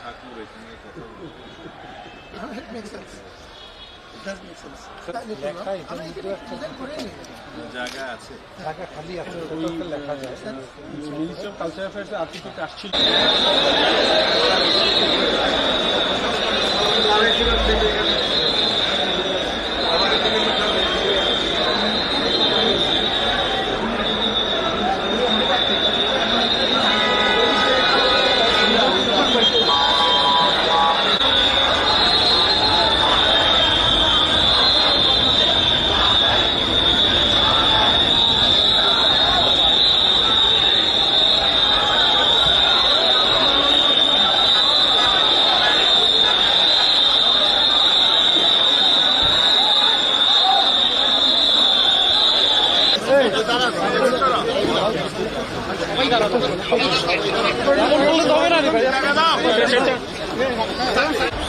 ঠাকুর এখানে কথা। জায়গা আছে আসছিল জুলাই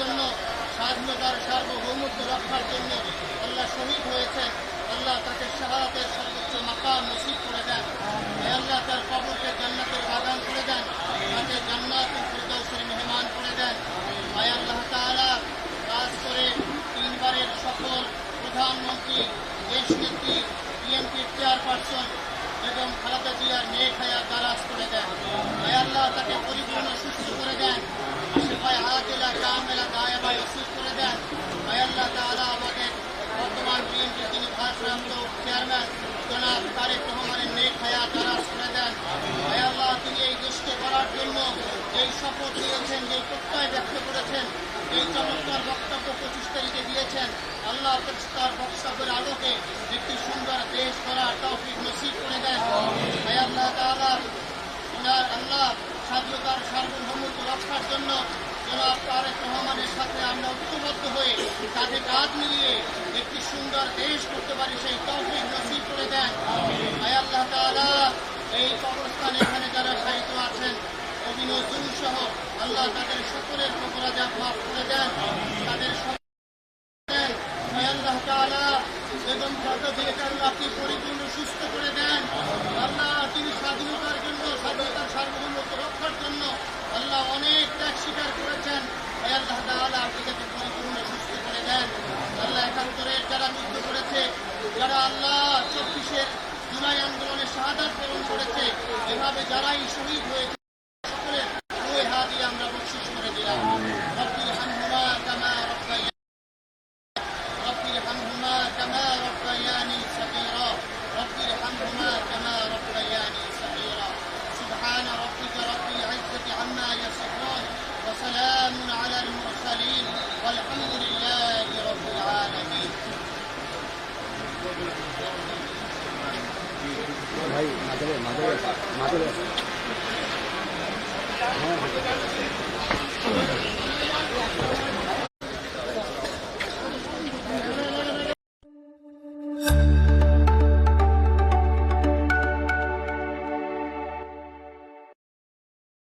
জন্য স্বাধীনতার সার্বভৌমত্ব রক্ষার জন্য আল্লাহ শহীদ হয়েছেন। আল্লাহ তাকে শাহাদাতের সর্বোচ্চ মাকাম নসিব করে দেন। আল্লাহ, তার কবরকে জান্নাতের বাগান করে দেন, তাকে জান্নাতুল ফিরদৌসের মেহমান করে দেন। আয় আল্লাহ তাআলা, কাজ করে তিনবারের সফল প্রধানমন্ত্রী, দেশ নেত্রী, বিএনপির চেয়ারপারসন এবং খালেদা জিয়ার মেয়ে খায়া দারাজ করে দেন। আয় আল্লাহ, তাকে পরিপূর্ণ সুস্থ করে দেন। আশেপায় হায়াতিলা কামেলা গায়েবাই অসুখ করে দেন আয় আল্লাহ বর্তমান বিএনপির যিনি ভারপ্রাপ্ত চেয়ারম্যান জনাব তারেক রহমানের করে দেন আয় আল্লাহ তিনি এই দেশকে করার জন্য যেই শপথ নিয়েছেন করেছেন এই চমৎকার বক্তব্য পঁচিশ দিয়েছেন আল্লাহ তার বক্তব্যের আলোকে একটি সুন্দর দেশ করার তৌফিক নসিব করে দেন আয় আল্লাহ আল্লাহ স্বাধীনতার রক্ষার জন্য জনাব তারেক রহমানের সাথে আমরা ঐক্যবদ্ধ হয়ে তাদের কাজ মিলিয়ে একটি সুন্দর দেশ করতে পারি, সেই তৌফিক নসিব করে দেন। আয় আল্লাহ এই কবরস্থানে এখানে যারা সাহিত্য আছেন, অভিনয় সহ আল্লাহ তাদের সকলের অপরাধ মাফ করে দেন। তাদের পরিপূর্ণ সুস্থ করে দেন। আল্লাহ তিনি স্বাধীনতার জন্য, স্বাধীনতার সার্বভৌমত্ব রক্ষার জন্য অনেক ত্যাগ স্বীকার করেছেন। আল্লাহ তাহলে আপনি পরিপূর্ণ সুস্থ করে দেন। আল্লাহ যারা করেছে, যারা আল্লাহ চব্বিশের জুলাই আন্দোলনে সাহায্য প্রেরণ করেছে, এভাবে যারাই শহীদ হয়েছে ভাই মাঝে মাঝে মাঝে হ্যাঁ।